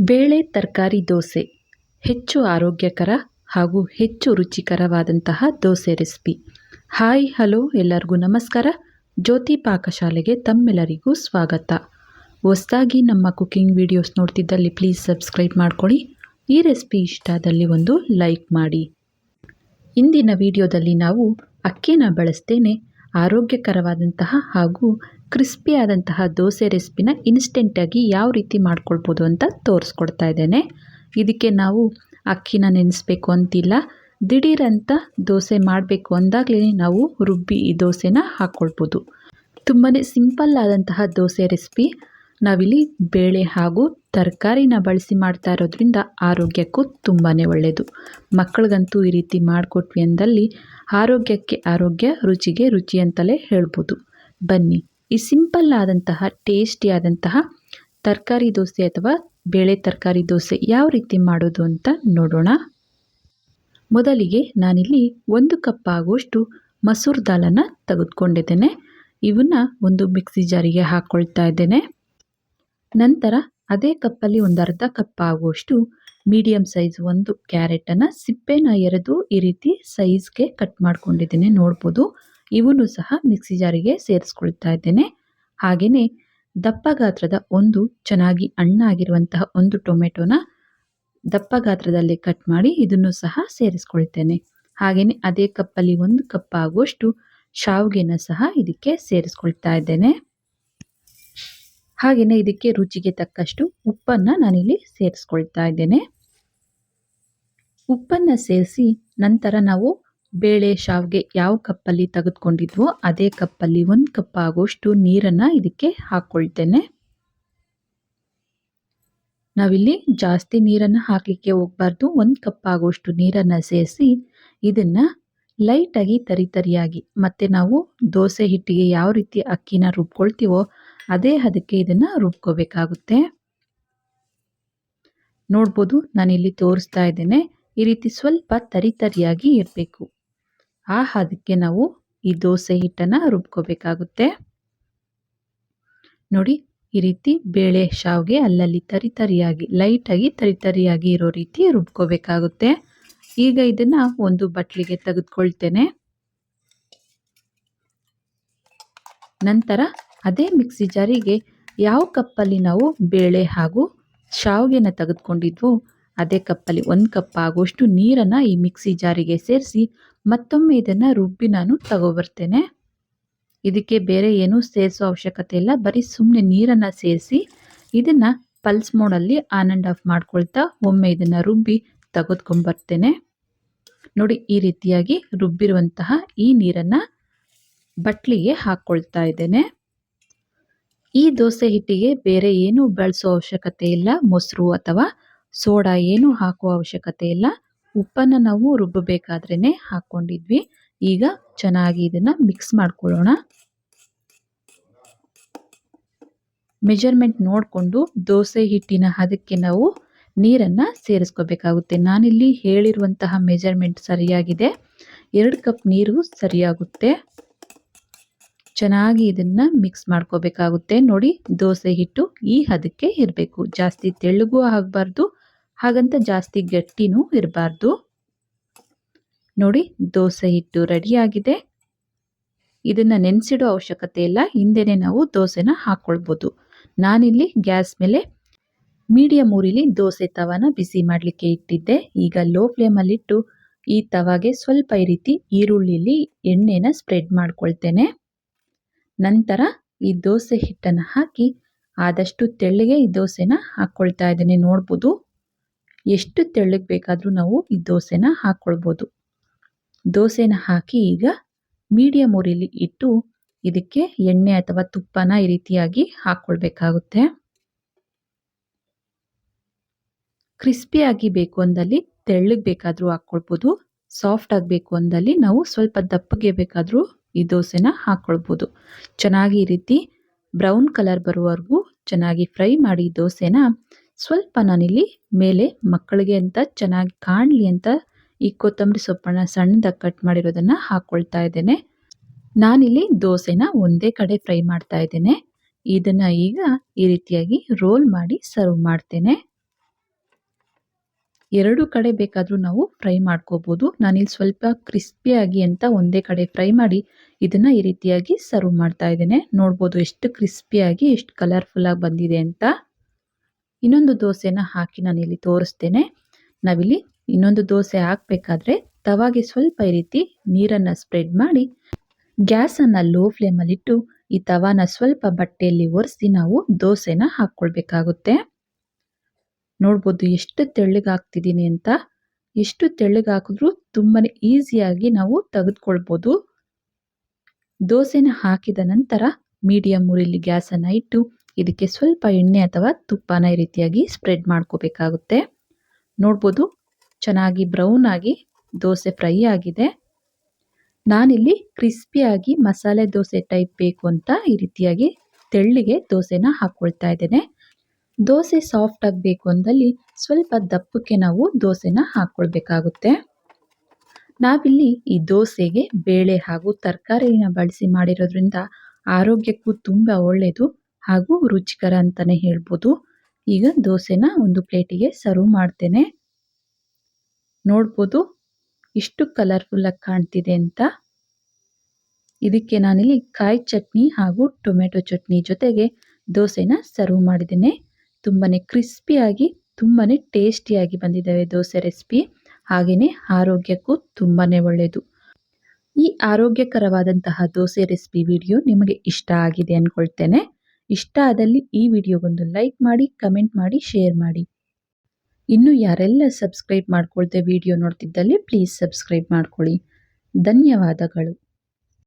ಬೇಳೆ, ತರಕಾರಿ, ದೋಸೆ. ಹೆಚ್ಚು ಆರೋಗ್ಯಕರ ಹಾಗೂ ಹೆಚ್ಚು ರುಚಿಕರವಾದಂತಹ ದೋಸೆ ರೆಸಿಪಿ. ಹಾಯ್, ಹಲೋ, ಎಲ್ಲರಿಗೂ ನಮಸ್ಕಾರ. ಜ್ಯೋತಿ ಪಾಕಶಾಲೆಗೆ ತಮ್ಮೆಲ್ಲರಿಗೂ ಸ್ವಾಗತ. ಹೊಸದಾಗಿ ನಮ್ಮ ಕುಕಿಂಗ್ ವಿಡಿಯೋಸ್ ನೋಡ್ತಿದ್ದಲ್ಲಿ ಪ್ಲೀಸ್ ಸಬ್ಸ್ಕ್ರೈಬ್ ಮಾಡ್ಕೊಳ್ಳಿ. ಈ ರೆಸಿಪಿ ಇಷ್ಟ ಆದಲ್ಲಿ ಒಂದು ಲೈಕ್ ಮಾಡಿ. ಇಂದಿನ ವಿಡಿಯೋದಲ್ಲಿ ನಾವು ಅಕ್ಕಿನ ಬಳಸ್ತೇನೆ. ಆರೋಗ್ಯಕರವಾದಂತಹ ಹಾಗೂ ಕ್ರಿಸ್ಪಿಯಾದಂತಹ ದೋಸೆ ರೆಸಿಪಿನ ಇನ್ಸ್ಟೆಂಟಾಗಿ ಯಾವ ರೀತಿ ಮಾಡ್ಕೊಳ್ಬೋದು ಅಂತ ತೋರಿಸ್ಕೊಡ್ತಾ ಇದ್ದೇನೆ. ಇದಕ್ಕೆ ನಾವು ಅಕ್ಕಿನ ನೆನೆಸ್ಬೇಕು ಅಂತಿಲ್ಲ. ದಿಢೀರಂತ ದೋಸೆ ಮಾಡಬೇಕು ಅಂದಾಗಲೇ ನಾವು ರುಬ್ಬಿ ಈ ದೋಸೆನ ಹಾಕ್ಕೊಳ್ಬೋದು ತುಂಬಾ ಸಿಂಪಲ್ ಆದಂತಹ ದೋಸೆ ರೆಸಿಪಿ. ನಾವಿಲ್ಲಿ ಬೇಳೆ ಹಾಗೂ ತರಕಾರಿನ ಬಳಸಿ ಮಾಡ್ತಾ ಇರೋದ್ರಿಂದ ಆರೋಗ್ಯಕ್ಕೂ ತುಂಬಾ ಒಳ್ಳೆಯದು ಮಕ್ಕಳಿಗಂತೂ ಈ ರೀತಿ ಮಾಡಿಕೊಟ್ವಿ ಅಂದಲ್ಲಿ ಆರೋಗ್ಯಕ್ಕೆ ಆರೋಗ್ಯ, ರುಚಿಗೆ ರುಚಿ ಅಂತಲೇ ಹೇಳ್ಬೋದು. ಬನ್ನಿ ಈ ಸಿಂಪಲ್ ಆದಂತಹ ಟೇಸ್ಟಿಯಾದಂತಹ ತರಕಾರಿ ದೋಸೆ ಅಥವಾ ಬೇಳೆ ತರಕಾರಿ ದೋಸೆ ಯಾವ ರೀತಿ ಮಾಡೋದು ಅಂತ ನೋಡೋಣ. ಮೊದಲಿಗೆ ನಾನಿಲ್ಲಿ ಒಂದು ಕಪ್ ಆಗುವಷ್ಟು ಮಸೂರ್ ದಾಲನ್ನು ತೆಗೆದುಕೊಂಡಿದ್ದೇನೆ. ಇವನ್ನ ಒಂದು ಮಿಕ್ಸಿ ಜಾರಿಗೆ ಹಾಕ್ಕೊಳ್ತಾ ಇದ್ದೇನೆ. ನಂತರ ಅದೇ ಕಪ್ಪಲ್ಲಿ ಒಂದು ಅರ್ಧ ಕಪ್ ಆಗುವಷ್ಟು ಮೀಡಿಯಂ ಸೈಜ್ ಒಂದು ಕ್ಯಾರೆಟನ್ನು ಸಿಪ್ಪೆನ ಎರೆದು ಈ ರೀತಿ ಸೈಜ್ಗೆ ಕಟ್ ಮಾಡ್ಕೊಂಡಿದ್ದೀನಿ. ನೋಡ್ಬೋದು ಇವನು ಸಹ ಮಿಕ್ಸಿ ಜಾರಿಗೆ ಸೇರಿಸ್ಕೊಳ್ತಾ ಇದ್ದೇನೆ. ಹಾಗೆಯೇ ದಪ್ಪ ಗಾತ್ರದ ಒಂದು ಚೆನ್ನಾಗಿ ಹಣ್ಣಾಗಿರುವಂತಹ ಒಂದು ಟೊಮೆಟೊನ ದಪ್ಪ ಗಾತ್ರದಲ್ಲಿ ಕಟ್ ಮಾಡಿ ಇದನ್ನು ಸಹ ಸೇರಿಸ್ಕೊಳ್ತೇನೆ. ಹಾಗೆಯೇ ಅದೇ ಕಪ್ಪಲ್ಲಿ ಒಂದು ಕಪ್ ಆಗುವಷ್ಟು ಶಾವಿಗೆನ ಸಹ ಇದಕ್ಕೆ ಸೇರಿಸ್ಕೊಳ್ತಾ ಇದ್ದೇನೆ. ಹಾಗೆಯೇ ಇದಕ್ಕೆ ರುಚಿಗೆ ತಕ್ಕಷ್ಟು ಉಪ್ಪನ್ನು ನಾನಿಲ್ಲಿ ಸೇರಿಸ್ಕೊಳ್ತಾ ಇದ್ದೇನೆ. ಉಪ್ಪನ್ನು ಸೇರಿಸಿ ನಂತರ ನಾವು ಬೇಳೆ ಶಾವಿಗೆ ಯಾವ ಕಪ್ಪಲ್ಲಿ ತೆಗೆದುಕೊಂಡಿದ್ವೋ ಅದೇ ಕಪ್ಪಲ್ಲಿ ಒಂದು ಕಪ್ ಆಗೋಷ್ಟು ನೀರನ್ನು ಇದಕ್ಕೆ ಹಾಕ್ಕೊಳ್ತೇನೆ ನಾವಿಲ್ಲಿ ಜಾಸ್ತಿ ನೀರನ್ನು ಹಾಕಲಿಕ್ಕೆ ಹೋಗಬಾರ್ದು. ಒಂದು ಕಪ್ ಆಗೋಷ್ಟು ನೀರನ್ನು ಸೇರಿಸಿ ಇದನ್ನು ಲೈಟಾಗಿ ತರಿತರಿಯಾಗಿ ಮತ್ತು ನಾವು ದೋಸೆ ಹಿಟ್ಟಿಗೆ ಯಾವ ರೀತಿ ಅಕ್ಕಿನ ರುಬ್ಕೊಳ್ತೀವೋ ಅದೇ ಅದಕ್ಕೆ ಇದನ್ನು ರುಬ್ಕೋಬೇಕಾಗುತ್ತೆ. ನೋಡ್ಬೋದು ನಾನಿಲ್ಲಿ ತೋರಿಸ್ತಾ ಇದ್ದೇನೆ. ಈ ರೀತಿ ಸ್ವಲ್ಪ ತರಿ ತರಿಯಾಗಿ ಇರಬೇಕು. ಆ ಹದಕ್ಕೆ ನಾವು ಈ ದೋಸೆ ಹಿಟ್ಟನ್ನು ರುಬ್ಕೋಬೇಕಾಗುತ್ತೆ. ನೋಡಿ, ಈ ರೀತಿ ಬೇಳೆ ಶಾವ್ಗೆ ಅಲ್ಲಲ್ಲಿ ತರಿ ತರಿಯಾಗಿ, ಲೈಟಾಗಿ ತರಿ ತರಿಯಾಗಿ ಇರೋ ರೀತಿ ರುಬ್ಕೋಬೇಕಾಗುತ್ತೆ. ಈಗ ಇದನ್ನು ಒಂದು ಬಟ್ಲಿಗೆ ತೆಗೆದುಕೊಳ್ತೇನೆ. ನಂತರ ಅದೇ ಮಿಕ್ಸಿ ಜಾರಿಗೆ ಯಾವ ಕಪ್ಪಲ್ಲಿ ನಾವು ಬೇಳೆ ಹಾಗೂ ಶಾವಿಗೆನ ತೆಗೆದುಕೊಂಡಿದ್ವೋ ಅದೇ ಕಪ್ಪಲ್ಲಿ ಒಂದು ಕಪ್ ಆಗುವಷ್ಟು ನೀರನ್ನು ಈ ಮಿಕ್ಸಿ ಜಾರಿಗೆ ಸೇರಿಸಿ ಮತ್ತೊಮ್ಮೆ ಇದನ್ನು ರುಬ್ಬಿ ನಾನು ತಗೊಬರ್ತೇನೆ. ಇದಕ್ಕೆ ಬೇರೆ ಏನೂ ಸೇರಿಸೋ ಅವಶ್ಯಕತೆ ಇಲ್ಲ. ಬರೀ ಸುಮ್ಮನೆ ನೀರನ್ನು ಸೇರಿಸಿ ಇದನ್ನು ಪಲ್ಸ್ ಮೋಡಲ್ಲಿ ಆನ್ ಆ್ಯಂಡ್ ಆಫ್ ಮಾಡ್ಕೊಳ್ತಾ ಒಮ್ಮೆ ಇದನ್ನು ರುಬ್ಬಿ ತೆಗೆದುಕೊಂಬರ್ತೇನೆ. ನೋಡಿ ಈ ರೀತಿಯಾಗಿ ರುಬ್ಬಿರುವಂತಹ ಈ ನೀರನ್ನು ಬಟ್ಲಿಗೆ ಹಾಕ್ಕೊಳ್ತಾ ಇದ್ದೇನೆ. ಈ ದೋಸೆ ಹಿಟ್ಟಿಗೆ ಬೇರೆ ಏನೂ ಬಳಸೋ ಅವಶ್ಯಕತೆ ಇಲ್ಲ. ಮೊಸರು ಅಥವಾ ಸೋಡಾ ಏನು ಹಾಕುವ ಅವಶ್ಯಕತೆ ಇಲ್ಲ. ಉಪ್ಪನ್ನು ನಾವು ರುಬ್ಬಬೇಕಾದ್ರೇ ಹಾಕ್ಕೊಂಡಿದ್ವಿ. ಈಗ ಚೆನ್ನಾಗಿ ಇದನ್ನು ಮಿಕ್ಸ್ ಮಾಡ್ಕೊಳ್ಳೋಣ. ಮೆಜರ್ಮೆಂಟ್ ನೋಡಿಕೊಂಡು ದೋಸೆ ಹಿಟ್ಟಿನ ಹದಕ್ಕೆ ನಾವು ನೀರನ್ನು ಸೇರಿಸ್ಕೋಬೇಕಾಗುತ್ತೆ. ನಾನಿಲ್ಲಿ ಹೇಳಿರುವಂತಹ ಮೆಜರ್ಮೆಂಟ್ ಸರಿಯಾಗಿದೆ. ಎರಡು ಕಪ್ ನೀರು ಸರಿಯಾಗುತ್ತೆ. ಚೆನ್ನಾಗಿ ಇದನ್ನು ಮಿಕ್ಸ್ ಮಾಡ್ಕೋಬೇಕಾಗುತ್ತೆ. ನೋಡಿ, ದೋಸೆ ಹಿಟ್ಟು ಈ ಹದಕ್ಕೆ ಇರಬೇಕು. ಜಾಸ್ತಿ ತೆಳ್ಳಗೂ ಆಗಬಾರ್ದು. ಹಾಗಂತ ಜಾಸ್ತಿ ಗಟ್ಟಿನೂ ಇರಬಾರ್ದು. ನೋಡಿ, ದೋಸೆ ಹಿಟ್ಟು ರೆಡಿಯಾಗಿದೆ ಇದನ್ನು ನೆನೆಸಿಡೋ ಅವಶ್ಯಕತೆ ಇಲ್ಲ. ಹಿಂದೆನೇ ನಾವು ದೋಸೆನ ಹಾಕ್ಕೊಳ್ಬೋದು ನಾನಿಲ್ಲಿ ಗ್ಯಾಸ್ ಮೇಲೆ ಮೀಡಿಯಮ್ ಊರಿಲಿ ದೋಸೆ ತವಾನ ಬಿಸಿ ಮಾಡಲಿಕ್ಕೆ ಇಟ್ಟಿದ್ದೆ. ಈಗ ಲೋ ಫ್ಲೇಮಲ್ಲಿಟ್ಟು ಈ ತವಾಗೆ ಸ್ವಲ್ಪ ಈ ರೀತಿ ಈರುಳ್ಳಿಲಿ ಎಣ್ಣೆನ ಸ್ಪ್ರೆಡ್ ಮಾಡ್ಕೊಳ್ತೇನೆ. ನಂತರ ಈ ದೋಸೆ ಹಿಟ್ಟನ್ನು ಹಾಕಿ ಆದಷ್ಟು ತೆಳ್ಳಗೆ ಈ ದೋಸೆನ ಹಾಕ್ಕೊಳ್ತಾ ಇದ್ದೇನೆ. ನೋಡ್ಬೋದು. ಎಷ್ಟು ತೆಳ್ಳಗೆ ಬೇಕಾದರೂ ನಾವು ಈ ದೋಸೆನ ಹಾಕ್ಕೊಳ್ಬೋದು ದೋಸೆನ ಹಾಕಿ ಈಗ ಮೀಡಿಯಮ್ ಉರಿಲಿ ಇಟ್ಟು ಇದಕ್ಕೆ ಎಣ್ಣೆ ಅಥವಾ ತುಪ್ಪನ ಈ ರೀತಿಯಾಗಿ ಹಾಕ್ಕೊಳ್ಬೇಕಾಗುತ್ತೆ ಕ್ರಿಸ್ಪಿಯಾಗಿ ಬೇಕು ಅಂದಲ್ಲಿ ತೆಳ್ಳಗೆ ಬೇಕಾದರೂ ಹಾಕ್ಕೊಳ್ಬೋದು ಸಾಫ್ಟ್ ಆಗಬೇಕು ಅಂದಲ್ಲಿ ನಾವು ಸ್ವಲ್ಪ ದಪ್ಪಗೆ ಬೇಕಾದರೂ ಈ ದೋಸೆನ ಹಾಕ್ಕೊಳ್ಬೋದು ಚೆನ್ನಾಗಿ ಈ ರೀತಿ ಬ್ರೌನ್ ಕಲರ್ ಬರುವವರೆಗೂ ಚೆನ್ನಾಗಿ ಫ್ರೈ ಮಾಡಿ ದೋಸೆನ ಸ್ವಲ್ಪ ನಾನಿಲ್ಲಿ ಮೇಲೆ ಮಕ್ಕಳಿಗೆ ಅಂತ ಚೆನ್ನಾಗಿ ಕಾಣಲಿ ಅಂತ ಈ ಕೊತ್ತಂಬರಿ ಸೊಪ್ಪನ್ನು ಸಣ್ಣದಾಗಿ ಕಟ್ ಮಾಡಿರೋದನ್ನು ಹಾಕ್ಕೊಳ್ತಾ ಇದ್ದೇನೆ. ನಾನಿಲ್ಲಿ ದೋಸೆನ ಒಂದೇ ಕಡೆ ಫ್ರೈ ಮಾಡ್ತಾ ಇದ್ದೇನೆ. ಇದನ್ನು ಈಗ ಈ ರೀತಿಯಾಗಿ ರೋಲ್ ಮಾಡಿ ಸರ್ವ್ ಮಾಡ್ತೇನೆ. ಎರಡು ಕಡೆ ಬೇಕಾದರೂ ನಾವು ಫ್ರೈ ಮಾಡ್ಕೋಬೋದು. ನಾನಿಲ್ಲಿ ಸ್ವಲ್ಪ ಕ್ರಿಸ್ಪಿಯಾಗಿ ಅಂತ ಒಂದೇ ಕಡೆ ಫ್ರೈ ಮಾಡಿ ಇದನ್ನು ಈ ರೀತಿಯಾಗಿ ಸರ್ವ್ ಮಾಡ್ತಾ ಇದ್ದೇನೆ. ನೋಡ್ಬೋದು ಎಷ್ಟು ಕ್ರಿಸ್ಪಿಯಾಗಿ ಎಷ್ಟು ಕಲರ್ಫುಲ್ಲಾಗಿ ಬಂದಿದೆ ಅಂತ. ಇನ್ನೊಂದು ದೋಸೆನ ಹಾಕಿ ನಾನಿಲ್ಲಿ ತೋರಿಸ್ತೇನೆ. ನಾವಿಲ್ಲಿ ಇನ್ನೊಂದು ದೋಸೆ ಹಾಕಬೇಕಾದ್ರೆ ತವಾಗೆ ಸ್ವಲ್ಪ ಈ ರೀತಿ ನೀರನ್ನು ಸ್ಪ್ರೆಡ್ ಮಾಡಿ, ಗ್ಯಾಸನ್ನು ಲೋ ಫ್ಲೇಮಲ್ಲಿಟ್ಟು ಈ ತವಾನ ಸ್ವಲ್ಪ ಬಟ್ಟೆಯಲ್ಲಿ ಒರೆಸಿ ನಾವು ದೋಸೆನ ಹಾಕ್ಕೊಳ್ಬೇಕಾಗುತ್ತೆ. ನೋಡ್ಬೋದು ಎಷ್ಟು ತೆಳ್ಳಗಾಗ್ತಿದ್ದೀನಿ ಅಂತ. ಎಷ್ಟು ತೆಳ್ಳಗಾಕಿದ್ರೂ ತುಂಬಾ ಈಸಿಯಾಗಿ ನಾವು ತೆಗೆದುಕೊಳ್ಬೋದು. ದೋಸೆನ ಹಾಕಿದ ನಂತರ ಮೀಡಿಯಂ ಉರಿಲಿ ಗ್ಯಾಸನ್ನು ಇಟ್ಟು ಇದಕ್ಕೆ ಸ್ವಲ್ಪ ಎಣ್ಣೆ ಅಥವಾ ತುಪ್ಪನ ಈ ರೀತಿಯಾಗಿ ಸ್ಪ್ರೆಡ್ ಮಾಡ್ಕೋಬೇಕಾಗುತ್ತೆ. ನೋಡ್ಬೋದು, ಚೆನ್ನಾಗಿ ಬ್ರೌನ್ ಆಗಿ ದೋಸೆ ಫ್ರೈ ಆಗಿದೆ. ನಾನಿಲ್ಲಿ ಕ್ರಿಸ್ಪಿಯಾಗಿ ಮಸಾಲೆ ದೋಸೆ ಟೈಪ್ ಬೇಕು ಅಂತ ಈ ರೀತಿಯಾಗಿ ತೆಳ್ಳಿಗೆ ದೋಸೆನ ಹಾಕ್ಕೊಳ್ತಾ ಇದ್ದೇನೆ. ದೋಸೆ ಸಾಫ್ಟ್ ಆಗಬೇಕು ಅಂದಲ್ಲಿ ಸ್ವಲ್ಪ ದಪ್ಪಕ್ಕೆ ನಾವು ದೋಸೆನ ಹಾಕ್ಕೊಳ್ಬೇಕಾಗುತ್ತೆ ನಾವಿಲ್ಲಿ ಈ ದೋಸೆಗೆ ಬೇಳೆ ಹಾಗೂ ತರಕಾರಿನ ಬಳಸಿ ಮಾಡಿರೋದ್ರಿಂದ ಆರೋಗ್ಯಕ್ಕೂ ತುಂಬ ಒಳ್ಳೆಯದು ಹಾಗೂ ರುಚಿಕರ ಅಂತಲೇ ಹೇಳ್ಬೋದು. ಈಗ ದೋಸೆನ ಒಂದು ಪ್ಲೇಟಿಗೆ ಸರ್ವ್ ಮಾಡ್ತೇನೆ. ನೋಡ್ಬೋದು ಇಷ್ಟು ಕಲರ್ಫುಲ್ಲಾಗಿ ಕಾಣ್ತಿದೆ ಅಂತ. ಇದಕ್ಕೆ ನಾನಿಲ್ಲಿ ಕಾಯಿ ಚಟ್ನಿ ಹಾಗೂ ಟೊಮೆಟೊ ಚಟ್ನಿ ಜೊತೆಗೆ ದೋಸೆನ ಸರ್ವ್ ಮಾಡಿದ್ದೇನೆ. ತುಂಬಾ ಕ್ರಿಸ್ಪಿಯಾಗಿ ತುಂಬಾ ಟೇಸ್ಟಿಯಾಗಿ ಬಂದಿದ್ದಾವೆ ದೋಸೆ ರೆಸಿಪಿ ಹಾಗೆಯೇ ಆರೋಗ್ಯಕ್ಕೂ ತುಂಬಾ ಒಳ್ಳೆಯದು ಈ ಆರೋಗ್ಯಕರವಾದಂತಹ ದೋಸೆ ರೆಸಿಪಿ ವಿಡಿಯೋ ನಿಮಗೆ ಇಷ್ಟ ಆಗಿದೆ ಅಂದ್ಕೊಳ್ತೇನೆ ಇಷ್ಟ ಆದಲ್ಲಿ ಈ ವಿಡಿಯೋಗೊಂದು ಲೈಕ್ ಮಾಡಿ, ಕಮೆಂಟ್ ಮಾಡಿ, ಶೇರ್ ಮಾಡಿ. ಇನ್ನು ಯಾರೆಲ್ಲ ಸಬ್ಸ್ಕ್ರೈಬ್ ಮಾಡ್ಕೊಳ್ದೆ ವಿಡಿಯೋ ನೋಡ್ತಿದ್ದಲ್ಲಿ ಪ್ಲೀಸ್ ಸಬ್ಸ್ಕ್ರೈಬ್ ಮಾಡ್ಕೊಳ್ಳಿ. ಧನ್ಯವಾದಗಳು.